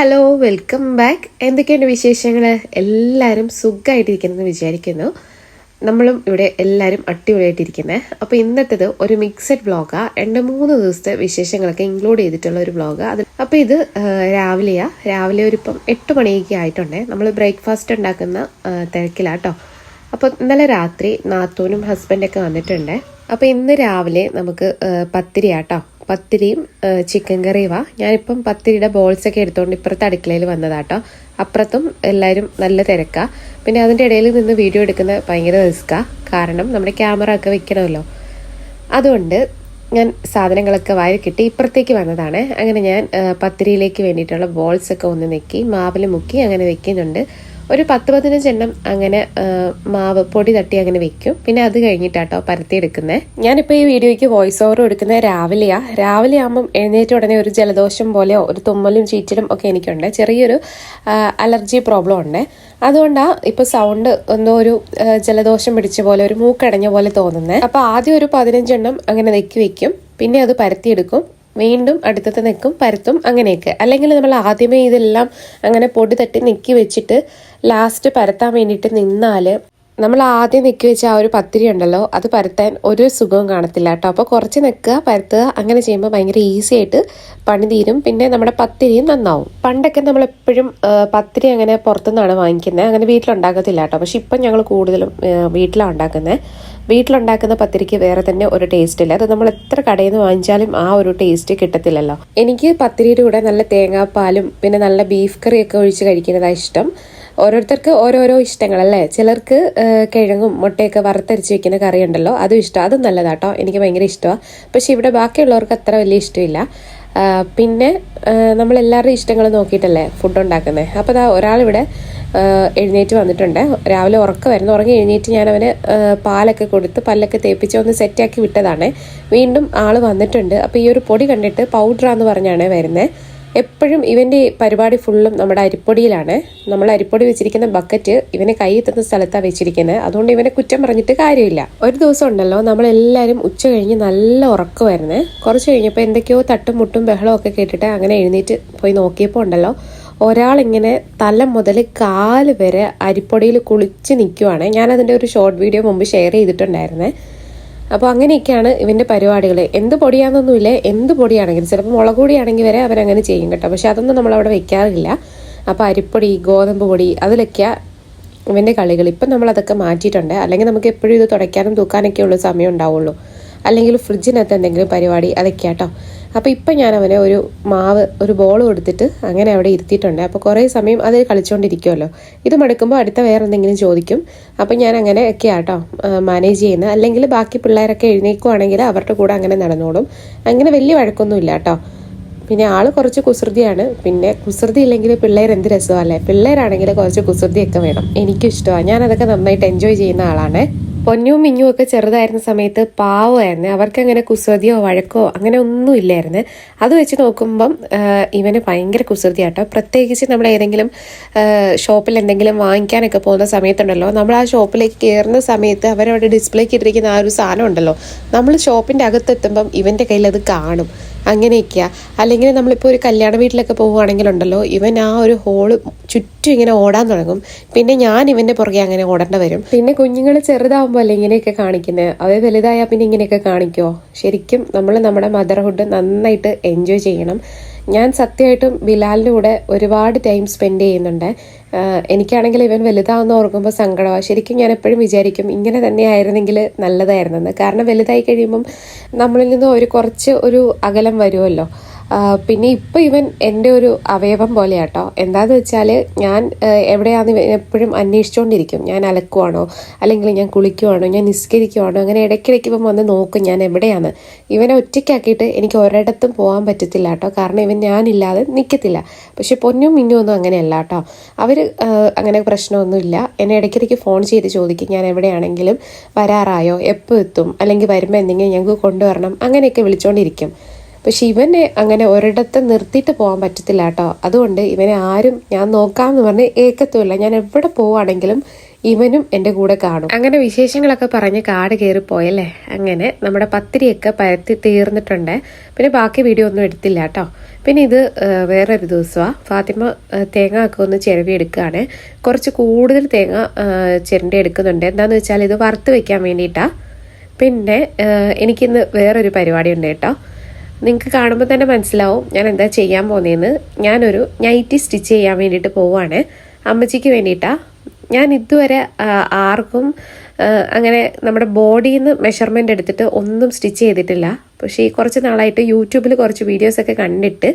Hello welcome back എന്തൊക്കെയുണ്ട് വിശേഷങ്ങൾ എല്ലാവരും സുഖമായിട്ടിരിക്കുന്നതെന്ന് വിചാരിക്കുന്നു. നമ്മളും ഇവിടെ എല്ലാവരും അടിപൊളിയായിട്ടിരിക്കുന്നത് അപ്പോൾ ഇന്നത്തേത് ഒരു മിക്സഡ് വ്ളോഗാണ് രണ്ട് മൂന്ന് ദിവസത്തെ വിശേഷങ്ങളൊക്കെ ഇൻക്ലൂഡ് ചെയ്തിട്ടുള്ള ഒരു വ്ളോഗാണ് അത് അപ്പോൾ ഇത് രാവിലെയാണ് രാവിലെയാ. രാവിലെ ഒരു ഇപ്പം എട്ട് മണിയൊക്കെ ആയിട്ടുണ്ടേ. നമ്മൾ ബ്രേക്ക്ഫാസ്റ്റ് ഉണ്ടാക്കുന്ന തിരക്കിലാട്ടോ അപ്പോൾ ഇന്നലെ രാത്രി നാത്തൂനും ഹസ്ബൻഡൊക്കെ വന്നിട്ടുണ്ട്. അപ്പോൾ ഇന്ന് രാവിലെ നമുക്ക് പത്തിരിയാട്ടോ പത്തിരിയും ചിക്കൻ കറിയുവാ ഞാനിപ്പം പത്തിരിയുടെ ബോൾസ് ഒക്കെ എടുത്തുകൊണ്ട് ഇപ്പുറത്തെ അടുക്കളയിൽ വന്നതാട്ടോ. അപ്പുറത്തും എല്ലാവരും നല്ല തിരക്കാ. പിന്നെ അതിന്റെ ഇടയിൽ നിന്ന് വീഡിയോ എടുക്കുന്നത് ഭയങ്കര റിസ്ക്കാ. കാരണം നമ്മുടെ ക്യാമറ ഒക്കെ വെക്കണമല്ലോ. അതുകൊണ്ട് ഞാൻ സാധനങ്ങളൊക്കെ വാരി കിട്ടി ഇപ്പുറത്തേക്ക് വന്നതാണ്. അങ്ങനെ ഞാൻ പത്തിരിയിലേക്ക് വേണ്ടിയിട്ടുള്ള ബോൾസ് ഒക്കെ ഒന്ന് നെക്കി മാവിൽ മുക്കി അങ്ങനെ വെക്കുന്നുണ്ട്. ഒരു പത്ത് പതിനഞ്ച് എണ്ണം അങ്ങനെ മാവ് പൊടി തട്ടി അങ്ങനെ വെക്കും. പിന്നെ അത് കഴിഞ്ഞിട്ടാട്ടോ പരത്തി എടുക്കുന്നത് ഞാനിപ്പോൾ ഈ വീഡിയോയ്ക്ക് വോയിസ് ഓവർ എടുക്കുന്നത് രാവിലെയാ. രാവിലെ ആകുമ്പം എഴുന്നേറ്റ ഉടനെ ഒരു ജലദോഷം പോലെയോ ഒരു തുമ്മലും ചീറ്റലും ഒക്കെ എനിക്കുണ്ട്. ചെറിയൊരു അലർജി പ്രോബ്ലം ഉണ്ട്. അതുകൊണ്ടാണ് ഇപ്പോൾ സൗണ്ട് എന്തോ ഒരു ജലദോഷം പിടിച്ച പോലെ ഒരു മൂക്കടഞ്ഞ പോലെ തോന്നുന്നത് അപ്പോൾ ആദ്യം ഒരു പതിനഞ്ചെണ്ണം അങ്ങനെ നെക്കി വെക്കും. പിന്നെ അത് പരത്തിയെടുക്കും വീണ്ടും അടുത്തത്തെ നിൽക്കും പരത്തും അങ്ങനെയൊക്കെ. അല്ലെങ്കിൽ നമ്മൾ ആദ്യമേ ഇതെല്ലാം അങ്ങനെ പൊടി തട്ടി നെക്കി വെച്ചിട്ട് ലാസ്റ്റ് പരത്താൻ വേണ്ടിയിട്ട് നിന്നാൽ നമ്മൾ ആദ്യം നെക്കി വെച്ച ആ ഒരു പത്തിരി ഉണ്ടല്ലോ അത് പരത്താൻ ഒരു സുഖവും കാണത്തില്ല കേട്ടോ. അപ്പോൾ കുറച്ച് നിൽക്കുക പരത്തുക അങ്ങനെ ചെയ്യുമ്പോൾ ഭയങ്കര ഈസി ആയിട്ട് പണി തീരും. പിന്നെ നമ്മുടെ പത്തിരിയും നന്നാവും. പണ്ടൊക്കെ നമ്മൾ എപ്പോഴും പത്തിരി അങ്ങനെ പുറത്തുനിന്നാണ് വാങ്ങിക്കുന്നത് അങ്ങനെ വീട്ടിലുണ്ടാക്കത്തില്ല കേട്ടോ. പക്ഷെ ഇപ്പം ഞങ്ങൾ കൂടുതലും വീട്ടിലാണ് ഉണ്ടാക്കുന്നത് വീട്ടിലുണ്ടാക്കുന്ന പത്തിരിക്ക് വേറെ തന്നെ ഒരു ടേസ്റ്റ് ഇല്ല. അത് നമ്മൾ എത്ര കടയിൽ നിന്ന് വാങ്ങിച്ചാലും ആ ഒരു ടേസ്റ്റ് കിട്ടത്തില്ലല്ലോ. എനിക്ക് പത്തിരിയുടെ കൂടെ നല്ല തേങ്ങാപ്പാലും പിന്നെ നല്ല ബീഫ് കറിയൊക്കെ ഒഴിച്ച് കഴിക്കുന്നതാണ് ഇഷ്ടം. ഓരോരുത്തർക്ക് ഓരോരോ ഇഷ്ടങ്ങളല്ലേ? ചിലർക്ക് കിഴങ്ങും മുട്ടയൊക്കെ വറുത്തരച്ച് വെക്കുന്ന കറി ഉണ്ടല്ലോ അതും ഇഷ്ടം. അതും നല്ലതാട്ടോ. എനിക്ക് ഭയങ്കര ഇഷ്ടമാണ് പക്ഷെ ഇവിടെ ബാക്കിയുള്ളവർക്ക് അത്ര വലിയ ഇഷ്ടമില്ല. പിന്നെ നമ്മൾ നമ്മളെല്ലാവരുടെയും ഇഷ്ടങ്ങൾ നോക്കിയിട്ടല്ലേ ഫുഡ് ഉണ്ടാക്കുന്നത് അപ്പോൾ അതാ ഒരാളിവിടെ എഴുന്നേറ്റ് വന്നിട്ടുണ്ട്. രാവിലെ ഉറക്കം വരുന്നു. ഉറങ്ങി എഴുന്നേറ്റ് ഞാൻ അവന് പാലൊക്കെ കൊടുത്ത് പല്ലൊക്കെ തേപ്പിച്ച് ഒന്ന് സെറ്റാക്കി വിട്ടതാണ്. വീണ്ടും ആൾ വന്നിട്ടുണ്ട്. അപ്പോൾ ഈ ഒരു പൊടി കണ്ടിട്ട് പൗഡറാന്ന് പറഞ്ഞാണ് വരുന്നത് എപ്പോഴും ഇവന്റെ പരിപാടി ഫുള്ളും നമ്മുടെ അരിപ്പൊടിയിലാണ്. നമ്മൾ അരിപ്പൊടി വെച്ചിരിക്കുന്ന ബക്കറ്റ് ഇവനെ കൈ എത്തുന്ന സ്ഥലത്താണ് വെച്ചിരിക്കുന്നത് അതുകൊണ്ട് ഇവനെ കുറ്റം പറഞ്ഞിട്ട് കാര്യമില്ല. ഒരു ദിവസം ഉണ്ടല്ലോ നമ്മളെല്ലാവരും ഉച്ച കഴിഞ്ഞ് നല്ല ഉറക്കമായിരുന്നേ കുറച്ച് കഴിഞ്ഞപ്പോൾ എന്തൊക്കെയോ തട്ടും മുട്ടും ബഹളവും ഒക്കെ കേട്ടിട്ട് അങ്ങനെ എഴുന്നേറ്റ് പോയി നോക്കിയപ്പോൾ ഉണ്ടല്ലോ ഒരാളിങ്ങനെ തല മുതൽ കാൽ വരെ അരിപ്പൊടിയിൽ കുളിച്ച് നിൽക്കുവാണ് ഞാനതിന്റെ ഒരു ഷോർട്ട് വീഡിയോ മുമ്പ് ഷെയർ ചെയ്തിട്ടുണ്ടായിരുന്നേ. അപ്പോൾ അങ്ങനെയൊക്കെയാണ് ഇവന്റെ പരിപാടികൾ എന്ത് പൊടിയാണെന്നൊന്നുമില്ല എന്ത് പൊടിയാണെങ്കിലും. ചിലപ്പോൾ മുളക് പൊടിയാണെങ്കിൽ വരെ അവരങ്ങനെ ചെയ്യും കേട്ടോ. പക്ഷെ അതൊന്നും നമ്മളവിടെ വെക്കാറില്ല. അപ്പോൾ അരിപ്പൊടി ഗോതമ്പ് പൊടി അതിലൊക്കെയാണ് ഇവന്റെ കളികൾ ഇപ്പം നമ്മളതൊക്കെ മാറ്റിയിട്ടുണ്ട്. അല്ലെങ്കിൽ നമുക്ക് എപ്പോഴും ഇത് തുടയ്ക്കാനും തൂക്കാനൊക്കെ ഉള്ള സമയം ഉണ്ടാവുള്ളൂ. അല്ലെങ്കിൽ ഫ്രിഡ്ജിനകത്ത് എന്തെങ്കിലും പരിപാടി അതൊക്കെ കേട്ടോ അപ്പോൾ ഇപ്പം ഞാൻ അവനെ ഒരു മാവ് ഒരു ബോൾ കൊടുത്തിട്ട് അങ്ങനെ അവിടെ ഇരുത്തിയിട്ടുണ്ട്. അപ്പോൾ കുറേ സമയം അതിൽ കളിച്ചുകൊണ്ടിരിക്കുമല്ലോ ഇത് മടുക്കുമ്പോൾ അടുത്ത വേറെ എന്തെങ്കിലും ചോദിക്കും. അപ്പം ഞാൻ അങ്ങനെ ഒക്കെ ആട്ടോ മാനേജ് ചെയ്യുന്നത് അല്ലെങ്കിൽ ബാക്കി പിള്ളേരൊക്കെ എഴുന്നേക്കുവാണെങ്കിൽ അവരുടെ കൂടെ അങ്ങനെ നടന്നോളും. അങ്ങനെ വലിയ വഴക്കൊന്നുമില്ല കേട്ടോ. പിന്നെ ആൾ കുറച്ച് കുസൃതിയാണ്. പിന്നെ കുസൃതി ഇല്ലെങ്കിൽ പിള്ളേർ എന്ത് രസമല്ലേ? പിള്ളേരാണെങ്കിൽ കുറച്ച് കുസൃതിയൊക്കെ വേണം. എനിക്കും ഇഷ്ടമാണ്. ഞാൻ അതൊക്കെ നന്നായിട്ട് എൻജോയ് ചെയ്യുന്ന ആളാണ്. പൊന്നും മിഞ്ഞും ഒക്കെ ചെറുതായിരുന്ന സമയത്ത് പാവമായിരുന്നു അവർക്ക് അങ്ങനെ കുസൃതിയോ വഴക്കോ അങ്ങനെ ഒന്നും ഇല്ലായിരുന്നു. അത് വെച്ച് നോക്കുമ്പം ഇവന് ഭയങ്കര കുസൃതിയാട്ടോ. പ്രത്യേകിച്ച് നമ്മൾ ഏതെങ്കിലും ഷോപ്പിൽ എന്തെങ്കിലും വാങ്ങിക്കാനൊക്കെ പോകുന്ന സമയത്തുണ്ടല്ലോ. നമ്മൾ ആ ഷോപ്പിലേക്ക് കയറുന്ന സമയത്ത് അവരവിടെ ഡിസ്പ്ലേക്ക് ഇട്ടിരിക്കുന്ന ആ ഒരു സാധനം ഉണ്ടല്ലോ. നമ്മൾ ഷോപ്പിന്റെ അകത്തെത്തുമ്പം ഇവന്റെ കയ്യിൽ അത് കാണും. അങ്ങനെയൊക്കെയാ. അല്ലെങ്കിൽ നമ്മളിപ്പോൾ ഒരു കല്യാണ വീട്ടിലൊക്കെ പോവുകയാണെങ്കിലുണ്ടല്ലോ ഇവൻ ആ ഒരു ഹോൾ ചുറ്റും ഇങ്ങനെ ഓടാൻ തുടങ്ങും. പിന്നെ ഞാൻ ഇവന്റെ പുറകെ അങ്ങനെ ഓടേണ്ട വരും. പിന്നെ കുഞ്ഞുങ്ങൾ ചെറുതാവുമ്പോൾ അല്ലേ ഇങ്ങനെയൊക്കെ കാണിക്കുന്നത് അവർ വലുതായാൽ പിന്നെ ഇങ്ങനെയൊക്കെ കാണിക്കുമോ ശരിക്കും നമ്മൾ നമ്മുടെ മദർഹുഡ് നന്നായിട്ട് എൻജോയ് ചെയ്യണം. ഞാൻ സത്യമായിട്ടും ബിലാലിന്റെ കൂടെ ഒരുപാട് ടൈം സ്പെൻഡ് ചെയ്യുന്നുണ്ട്. എനിക്കാണെങ്കിൽ ഇവൻ വലുതാവുന്ന ഓർക്കുമ്പോൾ സങ്കടമാണ് ശരിക്കും ഞാൻ എപ്പോഴും വിചാരിക്കും ഇങ്ങനെ തന്നെ ആയിരുന്നെങ്കിൽ നല്ലതായിരുന്നെന്ന്. കാരണം വലുതായി കഴിയുമ്പം നമ്മളിൽ നിന്ന് ഒരു കുറച്ച് ഒരു അകലം വരുമല്ലോ. പിന്നെ ഇപ്പം ഇവൻ എന്റെ ഒരു അവയവം പോലെയാട്ടോ. എന്താന്ന് വെച്ചാൽ ഞാൻ എവിടെയാണെന്ന് എപ്പോഴും അന്വേഷിച്ചുകൊണ്ടിരിക്കും ഞാൻ അലക്കുവാണോ? അല്ലെങ്കിൽ ഞാൻ കുളിക്കുവാണോ? ഞാൻ നിസ്കരിക്കുവാണോ? അങ്ങനെ ഇടയ്ക്കിടയ്ക്ക് ഇവൻ വന്ന് നോക്കും ഞാൻ എവിടെയാണ് ഇവനെ ഒറ്റയ്ക്കാക്കിയിട്ട് എനിക്ക് ഒരിടത്തും പോകാൻ പറ്റത്തില്ല കേട്ടോ കാരണം ഇവൻ ഞാനില്ലാതെ നിൽക്കത്തില്ല പക്ഷെ പൊന്നും മിന്നും ഒന്നും അങ്ങനെയല്ല കേട്ടോ അവർ അങ്ങനെ പ്രശ്നമൊന്നുമില്ല. എന്നെ ഇടയ്ക്കിടയ്ക്ക് ഫോൺ ചെയ്ത് ചോദിക്കും ഞാൻ എവിടെയാണെങ്കിലും വരാറായോ? എപ്പോൾ എത്തും? അല്ലെങ്കിൽ വരുമ്പോൾ എന്തെങ്കിലും ഞങ്ങൾക്ക് കൊണ്ടുവരണം? അങ്ങനെയൊക്കെ വിളിച്ചുകൊണ്ടിരിക്കും പക്ഷെ ഇവനെ അങ്ങനെ ഒരിടത്ത് നിർത്തിയിട്ട് പോകാൻ പറ്റത്തില്ല കേട്ടോ. അതുകൊണ്ട് ഇവനെ ആരും ഞാൻ നോക്കാമെന്ന് പറഞ്ഞ് ഏക്കത്തുമില്ല. ഞാൻ എവിടെ പോവാണെങ്കിലും ഇവനും എന്റെ കൂടെ കാണും. അങ്ങനെ വിശേഷങ്ങളൊക്കെ പറഞ്ഞ് കാട് കയറി പോയല്ലേ? അങ്ങനെ നമ്മുടെ പത്തിരിയൊക്കെ പരത്തി തീർന്നിട്ടുണ്ട്. പിന്നെ ബാക്കി വീഡിയോ ഒന്നും എടുത്തില്ല കേട്ടോ. പിന്നെ ഇത് വേറൊരു ദിവസമാണ് ഫാത്തിമ തേങ്ങ ഒക്കെ ഒന്ന് ചിരവി എടുക്കുകയാണ്. കുറച്ച് കൂടുതൽ തേങ്ങ ചിരണ്ടി എടുക്കുന്നുണ്ട്. എന്താണെന്ന് വെച്ചാൽ ഇത് വറുത്ത് വെക്കാൻ വേണ്ടിയിട്ടാണ് പിന്നെ എനിക്കിന്ന് വേറൊരു പരിപാടി ഉണ്ട് കേട്ടോ. നിങ്ങൾക്ക് കാണുമ്പോൾ തന്നെ മനസ്സിലാവും ഞാൻ എന്താ ചെയ്യാൻ പോകുന്നതെന്ന് ഞാനൊരു നൈറ്റി സ്റ്റിച്ച് ചെയ്യാൻ വേണ്ടിയിട്ട് പോവാണ്. അമ്മച്ചിക്ക് വേണ്ടിയിട്ടാണ് ഞാൻ ഇതുവരെ ആർക്കും അങ്ങനെ നമ്മുടെ ബോഡിയിൽ നിന്ന് മെഷർമെന്റ് എടുത്തിട്ട് ഒന്നും സ്റ്റിച്ച് ചെയ്തിട്ടില്ല. പക്ഷേ ഈ കുറച്ച് നാളായിട്ട് യൂട്യൂബിൽ കുറച്ച് വീഡിയോസൊക്കെ കണ്ടിട്ട്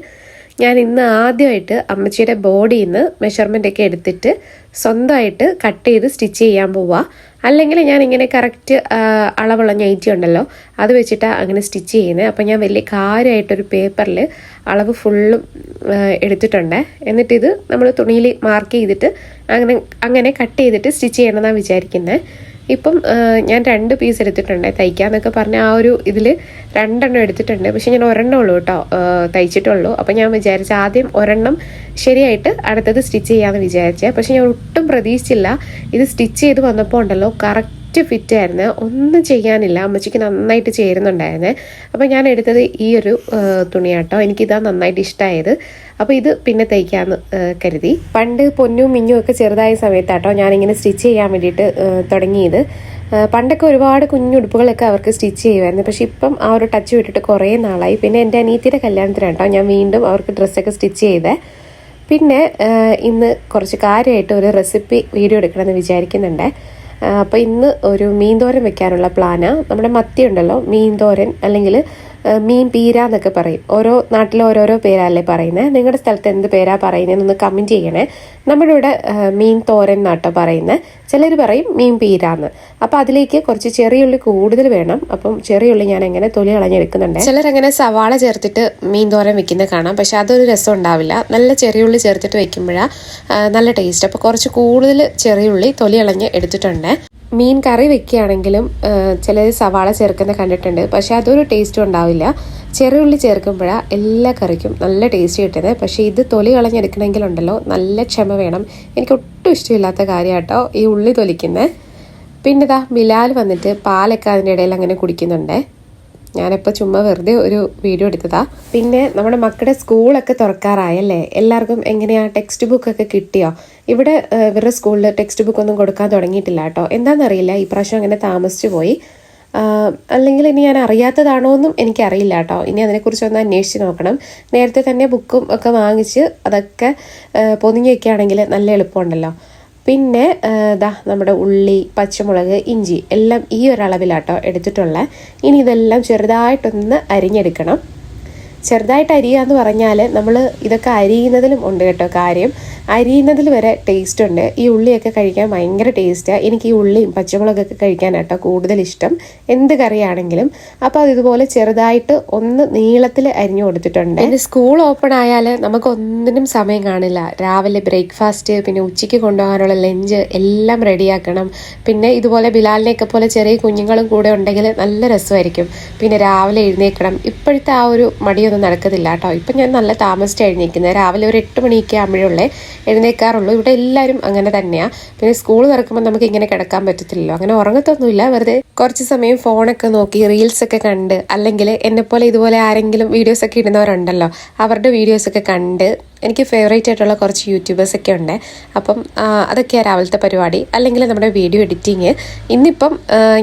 ഞാൻ ഇന്ന് ആദ്യമായിട്ട് അമ്മച്ചിയുടെ ബോഡിയിൽ നിന്ന് മെഷർമെന്റ് ഒക്കെ എടുത്തിട്ട് സ്വന്തമായിട്ട് കട്ട് ചെയ്ത് സ്റ്റിച്ച് ചെയ്യാൻ പോവുക അല്ലെങ്കിൽ ഞാൻ ഇങ്ങനെ കറക്റ്റ് അളവുള്ള നൈറ്റി ഉണ്ടല്ലോ അത് വെച്ചിട്ടാണ് അങ്ങനെ സ്റ്റിച്ച് ചെയ്യുന്നത് അപ്പോൾ ഞാൻ വലിയ കാര്യമായിട്ടൊരു പേപ്പറിൽ അളവ് ഫുള്ളും എടുത്തിട്ടുണ്ട്. എന്നിട്ടിത് നമ്മൾ തുണിയിൽ മാർക്ക് ചെയ്തിട്ട് അങ്ങനെ അങ്ങനെ കട്ട് ചെയ്തിട്ട് സ്റ്റിച്ച് ചെയ്യണമെന്നാണ് വിചാരിക്കുന്നത് ഇപ്പം ഞാൻ രണ്ട് പീസ് എടുത്തിട്ടുണ്ട് തയ്ക്കാന്നൊക്കെ പറഞ്ഞ ആ ഒരു ഇതിൽ രണ്ടെണ്ണം എടുത്തിട്ടുണ്ട്. പക്ഷെ ഞാൻ ഒരെണ്ണം ഉള്ളൂ കേട്ടോ തയ്ച്ചിട്ടുള്ളൂ. അപ്പം ഞാൻ വിചാരിച്ച ആദ്യം ഒരെണ്ണം ശരിയായിട്ട് അടുത്തത് സ്റ്റിച്ച് ചെയ്യാമെന്ന് വിചാരിച്ചേ. പക്ഷെ ഞാൻ ഒട്ടും പ്രതീക്ഷിച്ചില്ല. ഇത് സ്റ്റിച്ച് ചെയ്ത് വന്നപ്പോൾ ഉണ്ടല്ലോ കറക്റ്റ് ഫിറ്റ് ആയിരുന്നു. ഒന്നും ചെയ്യാനില്ല. അമ്മച്ചിക്ക് നന്നായിട്ട് ചേരുന്നുണ്ടായിരുന്നു. അപ്പോൾ ഞാൻ എടുത്തത് ഈ ഒരു തുണിയാട്ടോ. എനിക്കിതാ നന്നായിട്ട് ഇഷ്ടമായത് അപ്പോൾ ഇത് പിന്നെ തയ്ക്കാമെന്ന് കരുതി. പണ്ട് പൊന്നും മിഞ്ഞും ഒക്കെ ചെറുതായ സമയത്താട്ടോ ഞാനിങ്ങനെ സ്റ്റിച്ച് ചെയ്യാൻ വേണ്ടിയിട്ട് തുടങ്ങിയത്. പണ്ടൊക്കെ ഒരുപാട് കുഞ്ഞുടുപ്പുകളൊക്കെ അവർക്ക് സ്റ്റിച്ച് ചെയ്യുമായിരുന്നു. പക്ഷേ ഇപ്പം ആ ഒരു ടച്ച് വിട്ടിട്ട് കുറേ നാളായി. പിന്നെ എന്റെ അനീത്തിയുടെ കല്യാണത്തിന് കേട്ടോ ഞാൻ വീണ്ടും അവർക്ക് ഡ്രസ്സൊക്കെ സ്റ്റിച്ച് ചെയ്തേ. പിന്നെ ഇന്ന് കുറച്ച് കാര്യമായിട്ട് ഒരു റെസിപ്പി വീഡിയോ എടുക്കണമെന്ന് വിചാരിക്കുന്നുണ്ട്. അപ്പോൾ ഇന്ന് ഒരു മീൻ തോരൻ വെക്കാനുള്ള പ്ലാനാണ് നമ്മുടെ മത്തി ഉണ്ടല്ലോ മീൻ തോരൻ അല്ലെങ്കിൽ മീൻ പീര എന്നൊക്കെ പറയും. ഓരോ നാട്ടിൽ ഓരോരോ പേരല്ലേ പറയുന്നത് നിങ്ങളുടെ സ്ഥലത്ത് എന്ത് പേരാ പറയുന്നതെന്നൊന്ന് കമന്റ് ചെയ്യണേ. നമ്മുടെ ഇവിടെ മീൻ തോരൻ എന്നാട്ടോ പറയുന്നത് ചിലർ പറയും മീൻ പീര എന്ന്. അപ്പോൾ അതിലേക്ക് കുറച്ച് ചെറിയുള്ളി കൂടുതൽ വേണം. അപ്പം ചെറിയുള്ളി ഞാൻ എങ്ങനെ തൊലി കളഞ്ഞെടുക്കുന്നുണ്ട്. ചിലരങ്ങനെ സവാള ചേർത്തിട്ട് മീൻ തോരൻ വെക്കുന്നത് കാണാം. പക്ഷെ അതൊരു രസം ഉണ്ടാവില്ല. നല്ല ചെറിയുള്ളി ചേർത്തിട്ട് വെക്കുമ്പോഴാണ് നല്ല ടേസ്റ്റ് അപ്പോൾ കുറച്ച് കൂടുതൽ ചെറിയുള്ളി തൊലി കളഞ്ഞ് എടുത്തിട്ടുണ്ട്. മീൻ കറി വെക്കുകയാണെങ്കിലും ചിലർ സവാള ചേർക്കുന്ന കണ്ടിട്ടുണ്ട്. പക്ഷേ അതൊരു ടേസ്റ്റും ഉണ്ടാവില്ല. ചെറിയുള്ളി ചേർക്കുമ്പോഴാണ് എല്ലാ കറിക്കും നല്ല ടേസ്റ്റ് കിട്ടുന്നത്. പക്ഷേ ഇത് തൊലി കളഞ്ഞെടുക്കണമെങ്കിലുണ്ടല്ലോ നല്ല ക്ഷമ വേണം. എനിക്ക് ഒട്ടും ഇഷ്ടമില്ലാത്ത കാര്യമാട്ടോ ഈ ഉള്ളി തൊലിക്കുന്നത് പിന്നെ ഇതാ ബിലാൽ വന്നിട്ട് പാലൊക്കെ അതിന്റെ ഇടയിൽ അങ്ങനെ കുടിക്കുന്നുണ്ടേ. ഞാനിപ്പോൾ ചുമ്മാ വെറുതെ ഒരു വീഡിയോ എടുത്തതാ. പിന്നെ നമ്മുടെ മക്കളുടെ സ്കൂളൊക്കെ തുറക്കാറായല്ലേ? എല്ലാവർക്കും എങ്ങനെയാ ടെക്സ്റ്റ് ബുക്ക് ഒക്കെ കിട്ടിയോ? ഇവിടെ ഇവരുടെ സ്കൂളിൽ ടെക്സ്റ്റ് ബുക്ക് ഒന്നും കൊടുക്കാൻ തുടങ്ങിയിട്ടില്ല കേട്ടോ. എന്താണെന്നറിയില്ല ഈ പ്രാവശ്യം അങ്ങനെ താമസിച്ചു പോയി. അല്ലെങ്കിൽ ഇനി ഞാൻ അറിയാത്തതാണോ എന്നും എനിക്കറിയില്ല കേട്ടോ. ഇനി അതിനെക്കുറിച്ചൊന്ന് അന്വേഷിച്ച് നോക്കണം. നേരത്തെ തന്നെ ബുക്കും ഒക്കെ വാങ്ങിച്ച് അതൊക്കെ ആ, പൊതിഞ്ഞ് വെക്കുകയാണെങ്കിൽ നല്ല എളുപ്പമുണ്ടല്ലോ. പിന്നെ ഇതാ നമ്മുടെ ഉള്ളി പച്ചമുളക് ഇഞ്ചി എല്ലാം ഈ ഒരളവിലാട്ടോ എടുത്തിട്ടുള്ളത് ഇനി ഇതെല്ലാം ചെറുതായിട്ടൊന്ന് അരിഞ്ഞെടുക്കണം. ചെറുതായിട്ട് അരിയുക എന്ന് പറഞ്ഞാൽ നമ്മൾ ഇതൊക്കെ അരിയുന്നതിലും ഉണ്ട് കേട്ടോ കാര്യം. അരിയുന്നതിൽ വരെ ടേസ്റ്റ് ഉണ്ട്. ഈ ഉള്ളിയൊക്കെ കഴിക്കാൻ ഭയങ്കര ടേസ്റ്റാണ് എനിക്ക് ഈ ഉള്ളിയും പച്ചമുളകൊക്കെ കഴിക്കാനാട്ടോ കൂടുതൽ ഇഷ്ടം. എന്ത് കറിയാണെങ്കിലും. അപ്പോൾ അത് ഇതുപോലെ ചെറുതായിട്ട് ഒന്ന് നീളത്തിൽ അരിഞ്ഞു കൊടുത്തിട്ടുണ്ട്. പിന്നെ സ്കൂൾ ഓപ്പൺ ആയാൽ നമുക്ക് ഒന്നിനും സമയം കാണില്ല. രാവിലെ ബ്രേക്ക്ഫാസ്റ്റ് പിന്നെ ഉച്ചയ്ക്ക് കൊണ്ടുപോകാനുള്ള ലഞ്ച് എല്ലാം റെഡിയാക്കണം. പിന്നെ ഇതുപോലെ ബിലാലിനെയൊക്കെ പോലെ ചെറിയ കുഞ്ഞുങ്ങളും കൂടെ ഉണ്ടെങ്കിൽ നല്ല രസമായിരിക്കും. പിന്നെ രാവിലെ എഴുന്നേക്കണം ഇപ്പോഴത്തെ ആ ഒരു മടിയൊന്നും നടക്കത്തില്ല കേട്ടോ. ഇപ്പം ഞാൻ നല്ല താമസിച്ച് എഴുന്നേക്കുന്നത് രാവിലെ ഒരു എട്ട് മണിയൊക്കെ ആകുമ്പോഴുള്ളേ എഴുന്നേക്കാറുള്ളൂ ഇവിടെ എല്ലാവരും അങ്ങനെ തന്നെയാണ് പിന്നെ സ്കൂൾ തുറക്കുമ്പോൾ നമുക്ക് ഇങ്ങനെ കിടക്കാൻ പറ്റത്തില്ലല്ലോ. അങ്ങനെ ഉറങ്ങത്തൊന്നുമില്ല. വെറുതെ കുറച്ച് സമയം ഫോണൊക്കെ നോക്കി റീൽസൊക്കെ കണ്ട് അല്ലെങ്കിൽ എന്നെപ്പോലെ ഇതുപോലെ ആരെങ്കിലും വീഡിയോസൊക്കെ ഇടുന്നവരുണ്ടല്ലോ. അവരുടെ വീഡിയോസൊക്കെ കണ്ട് എനിക്ക് ഫേവറേറ്റ് ആയിട്ടുള്ള കുറച്ച് യൂട്യൂബേഴ്സ് ഒക്കെ ഉണ്ട്. അപ്പം അതൊക്കെ രാവിലത്തെ പരിപാടി. അല്ലെങ്കിൽ നമ്മുടെ വീഡിയോ എഡിറ്റിങ് ഇന്നിപ്പം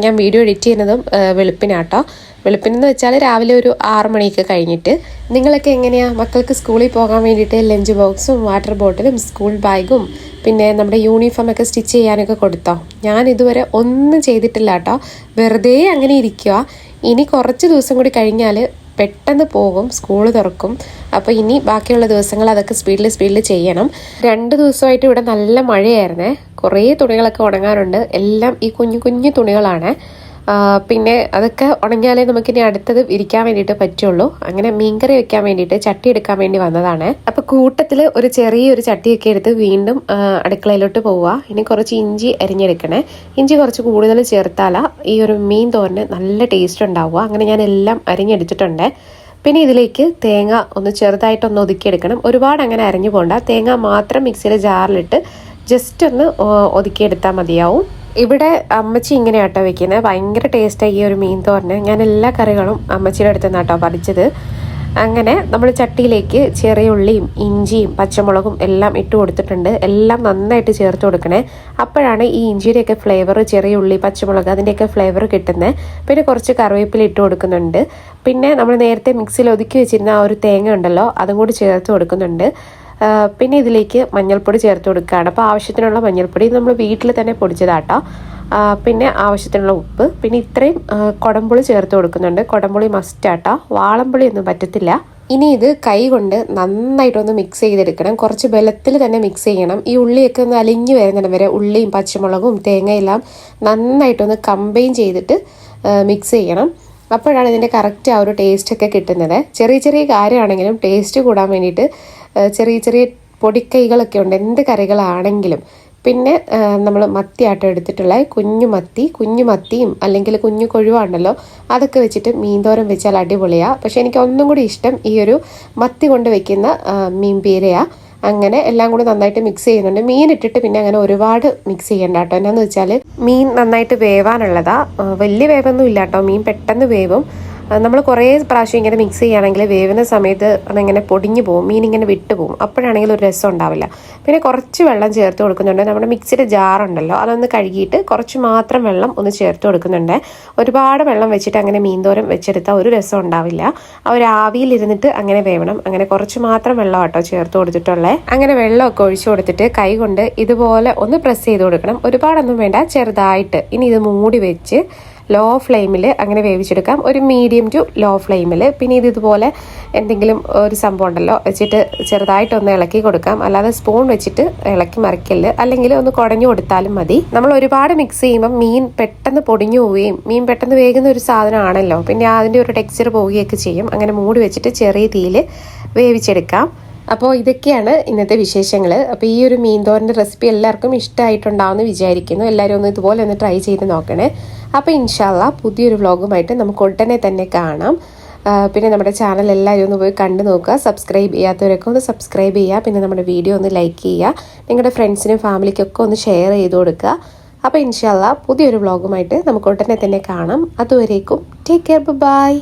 ഞാൻ വീഡിയോ എഡിറ്റ് ചെയ്യുന്നതും വെളുപ്പിനാട്ടോ. വെളുപ്പിനെന്ന് വെച്ചാൽ രാവിലെ ഒരു ആറ് മണിയൊക്കെ കഴിഞ്ഞിട്ട് നിങ്ങളൊക്കെ എങ്ങനെയാണ് മക്കൾക്ക് സ്കൂളിൽ പോകാൻ വേണ്ടിയിട്ട് ലഞ്ച് ബോക്സും വാട്ടർ ബോട്ടിലും സ്കൂൾ ബാഗും പിന്നെ നമ്മുടെ യൂണിഫോം ഒക്കെ സ്റ്റിച്ച് ചെയ്യാനൊക്കെ കൊടുത്തോ? ഞാൻ ഇതുവരെ ഒന്നും ചെയ്തിട്ടില്ല കേട്ടോ വെറുതെ അങ്ങനെ ഇരിക്കുക ഇനി കുറച്ച് ദിവസം കൂടി കഴിഞ്ഞാൽ പെട്ടെന്ന് പോകും സ്കൂൾ തുറക്കും. അപ്പോൾ ഇനി ബാക്കിയുള്ള ദിവസങ്ങൾ അതൊക്കെ സ്പീഡിൽ സ്പീഡിൽ ചെയ്യണം. രണ്ട് ദിവസമായിട്ട് ഇവിടെ നല്ല മഴയായിരുന്നേ. കുറേ തുണികളൊക്കെ ഉണങ്ങാറുണ്ട് എല്ലാം ഈ കുഞ്ഞു കുഞ്ഞു തുണികളാണ്. പിന്നെ അതൊക്കെ ഉണങ്ങിയാലേ നമുക്കിനി അടുത്തത് ഇരിക്കാൻ വേണ്ടിയിട്ട് പറ്റുള്ളൂ. അങ്ങനെ മീൻകറി വെക്കാൻ വേണ്ടിയിട്ട് ചട്ടി എടുക്കാൻ വേണ്ടി വന്നതാണ്. അപ്പോൾ കൂട്ടത്തിൽ ഒരു ചെറിയൊരു ചട്ടിയൊക്കെ എടുത്ത് വീണ്ടും അടുക്കളയിലോട്ട് പോവുക. ഇനി കുറച്ച് ഇഞ്ചി അരിഞ്ഞെടുക്കണേ. ഇഞ്ചി കുറച്ച് കൂടുതൽ ചേർത്താലാ ഈ ഒരു മീൻ തോരന് നല്ല ടേസ്റ്റ് ഉണ്ടാവുക. അങ്ങനെ ഞാൻ എല്ലാം അരിഞ്ഞെടുത്തിട്ടുണ്ട്. പിന്നെ ഇതിലേക്ക് തേങ്ങ ഒന്ന് ചെറുതായിട്ടൊന്ന് ഒതുക്കിയെടുക്കണം. ഒരുപാട് അങ്ങനെ അരഞ്ഞു പോകണ്ട തേങ്ങ മാത്രം മിക്സിയിലെ ജാറിലിട്ട് ജസ്റ്റ് ഒന്ന് ഒതുക്കിയെടുത്താൽ മതിയാവും. ഇവിടെ അമ്മച്ചി ഇങ്ങനെ ആട്ടോ വെക്കുന്നത് ഭയങ്കര ടേസ്റ്റായി ഈ ഒരു മീൻ തോരന്. ഞാൻ എല്ലാ കറികളും അമ്മച്ചിയുടെ അടുത്ത് നിന്നാട്ടോ പഠിച്ചത് അങ്ങനെ നമ്മൾ ചട്ടിയിലേക്ക് ചെറിയ ഉള്ളിയും ഇഞ്ചിയും പച്ചമുളകും എല്ലാം ഇട്ട് കൊടുത്തിട്ടുണ്ട്. എല്ലാം നന്നായിട്ട് ചേർത്ത് കൊടുക്കണേ. അപ്പോഴാണ് ഈ ഇഞ്ചിയുടെയൊക്കെ ഫ്ലേവർ ചെറിയ ഉള്ളി പച്ചമുളക് അതിന്റെയൊക്കെ ഫ്ലേവർ കിട്ടുന്നത് പിന്നെ കുറച്ച് കറിവേപ്പില ഇട്ട് കൊടുക്കുന്നുണ്ട്. പിന്നെ നമ്മൾ നേരത്തെ മിക്സിയിൽ ഒതുക്കി വെച്ചിരുന്ന ആ ഒരു തേങ്ങ ഉണ്ടല്ലോ അതും കൂടി ചേർത്ത് കൊടുക്കുന്നുണ്ട്. പിന്നെ ഇതിലേക്ക് മഞ്ഞൾപ്പൊടി ചേർത്ത് കൊടുക്കുകയാണ്. അപ്പോൾ ആവശ്യത്തിനുള്ള മഞ്ഞൾപ്പൊടി നമ്മൾ വീട്ടിൽ തന്നെ പൊടിച്ചതാട്ടോ. പിന്നെ ആവശ്യത്തിനുള്ള ഉപ്പ്. പിന്നെ ഇത്രയും കുടംപുളി ചേർത്ത് കൊടുക്കുന്നുണ്ട്. കൊടംപുളി മസ്റ്റാട്ടോ വാളംപുളി ഒന്നും പറ്റത്തില്ല. ഇനി ഇത് കൈ കൊണ്ട് നന്നായിട്ടൊന്ന് മിക്സ് ചെയ്തെടുക്കണം. കുറച്ച് ബലത്തിൽ തന്നെ മിക്സ് ചെയ്യണം. ഈ ഉള്ളിയൊക്കെ ഒന്ന് അലിഞ്ഞു വരുന്നിടം വരെ ഉള്ളിയും പച്ചമുളകും തേങ്ങയെല്ലാം നന്നായിട്ടൊന്ന് കമ്പൈൻ ചെയ്തിട്ട് മിക്സ് ചെയ്യണം. അപ്പോഴാണ് ഇതിന്റെ കറക്റ്റ് ആ ഒരു ടേസ്റ്റ് ഒക്കെ കിട്ടുന്നത്. ചെറിയ ചെറിയ കാര്യമാണെങ്കിലും ടേസ്റ്റ് കൂടാൻ വേണ്ടിയിട്ട് ചെറിയ ചെറിയ പൊടിക്കൈകളൊക്കെ ഉണ്ട്. എന്ത് കറികളാണെങ്കിലും. പിന്നെ നമ്മൾ മത്തിയാട്ടം എടുത്തിട്ടുള്ള കുഞ്ഞു മത്തി കുഞ്ഞു മത്തിയും അല്ലെങ്കിൽ കുഞ്ഞു കൊഴുവാണല്ലോ അതൊക്കെ വെച്ചിട്ട് മീൻതോരൻ വെച്ചാൽ അടിപൊളിയാണ് പക്ഷേ എനിക്ക് ഒന്നും കൂടി ഇഷ്ടം ഈ ഒരു മത്തി കൊണ്ട് വെക്കുന്ന ആ, മീൻ പീരയാണ് അങ്ങനെ എല്ലാം കൂടി നന്നായിട്ട് മിക്സ് ചെയ്യുന്നുണ്ട്. മീൻ ഇട്ടിട്ട് പിന്നെ അങ്ങനെ ഒരുപാട് മിക്സ് ചെയ്യണ്ട കേട്ടോ. എന്നാന്ന് വെച്ചാൽ മീൻ നന്നായിട്ട് വേവാനുള്ളതാ. വലിയ വേവൊന്നും ഇല്ല കേട്ടോ മീൻ പെട്ടെന്ന് വേവും. നമ്മൾ കുറേ പ്രാവശ്യം ഇങ്ങനെ മിക്സ് ചെയ്യുകയാണെങ്കിൽ വേവുന്ന സമയത്ത് അതിങ്ങനെ പൊടിഞ്ഞു പോകും മീൻ ഇങ്ങനെ വിട്ടു പോകും. അപ്പോഴാണെങ്കിൽ ഒരു രസം ഉണ്ടാവില്ല. പിന്നെ കുറച്ച് വെള്ളം ചേർത്ത് കൊടുക്കുന്നുണ്ട്. നമ്മുടെ മിക്സിയുടെ ജാറുണ്ടല്ലോ അതൊന്ന് കഴുകിയിട്ട് കുറച്ച് മാത്രം വെള്ളം ഒന്ന് ചേർത്ത് കൊടുക്കുന്നുണ്ട്. ഒരുപാട് വെള്ളം വെച്ചിട്ട് അങ്ങനെ മീൻതോരം വെച്ചെടുത്താൽ ഒരു രസം ഉണ്ടാവില്ല. ആ ഒരു ആവിയിലിരുന്നിട്ട് അങ്ങനെ വേവണം. അങ്ങനെ കുറച്ച് മാത്രം വെള്ളം കേട്ടോ ചേർത്ത് കൊടുത്തിട്ടുള്ളത് അങ്ങനെ വെള്ളമൊക്കെ ഒഴിച്ചു കൊടുത്തിട്ട് കൈ കൊണ്ട് ഇതുപോലെ ഒന്ന് പ്രസ് ചെയ്ത് കൊടുക്കണം. ഒരുപാടൊന്നും വേണ്ട ചെറുതായിട്ട്. ഇനി ഇത് മൂടി വെച്ച് ലോ ഫ്ലെയിമിൽ അങ്ങനെ വേവിച്ചെടുക്കാം. ഒരു മീഡിയം ടു ലോ ഫ്ലെയിമിൽ പിന്നെ ഇത് ഇതുപോലെ എന്തെങ്കിലും ഒരു സംഭവം ഉണ്ടല്ലോ വെച്ചിട്ട് ചെറുതായിട്ടൊന്ന് ഇളക്കി കൊടുക്കാം. അല്ലാതെ സ്പൂൺ വെച്ചിട്ട് ഇളക്കി മറിക്കൽ അല്ലെങ്കിൽ ഒന്ന് കുടഞ്ഞു കൊടുത്താലും മതി. നമ്മൾ ഒരുപാട് മിക്സ് ചെയ്യുമ്പോൾ മീൻ പെട്ടെന്ന് പൊടിഞ്ഞു പോവുകയും മീൻ പെട്ടെന്ന് വേകുന്ന ഒരു സാധനമാണല്ലോ. പിന്നെ അതിന്റെ ഒരു ടെക്സ്ചർ പോവുകയൊക്കെ ചെയ്യും. അങ്ങനെ മൂടി വെച്ചിട്ട് ചെറിയ തീയിൽ വേവിച്ചെടുക്കാം. അപ്പോൾ ഇതൊക്കെയാണ് ഇന്നത്തെ വിശേഷങ്ങൾ അപ്പോൾ ഈ ഒരു മീൻതോരന്റെ റെസിപ്പി എല്ലാവർക്കും ഇഷ്ടമായിട്ടുണ്ടാവുമെന്ന് വിചാരിക്കുന്നു. എല്ലാവരും ഒന്ന് ഇതുപോലെ ഒന്ന് ട്രൈ ചെയ്ത് നോക്കണേ. അപ്പോൾ ഇൻഷാല്ല പുതിയൊരു വ്ളോഗുമായിട്ട് നമുക്ക് ഉടനെ തന്നെ കാണാം. പിന്നെ നമ്മുടെ ചാനൽ എല്ലാവരും ഒന്ന് പോയി കണ്ടു നോക്കുക. സബ്സ്ക്രൈബ് ചെയ്യാത്തവരൊക്കെ ഒന്ന് സബ്സ്ക്രൈബ് ചെയ്യുക. പിന്നെ നമ്മുടെ വീഡിയോ ഒന്ന് ലൈക്ക് ചെയ്യുക. നിങ്ങളുടെ ഫ്രണ്ട്സിനും ഫാമിലിക്കൊക്കെ ഒന്ന് ഷെയർ ചെയ്ത് കൊടുക്കുക. അപ്പോൾ ഇൻഷാല്ല പുതിയൊരു വ്ളോഗുമായിട്ട് നമുക്ക് ഉടനെ തന്നെ കാണാം. അതുവരേക്കും ടേക്ക് കെയർ ബൈ